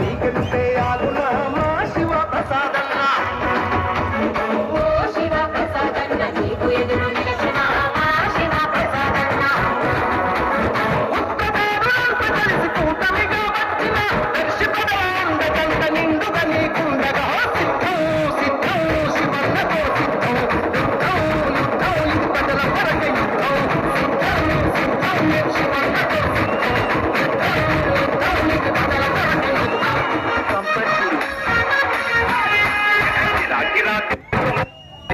నీ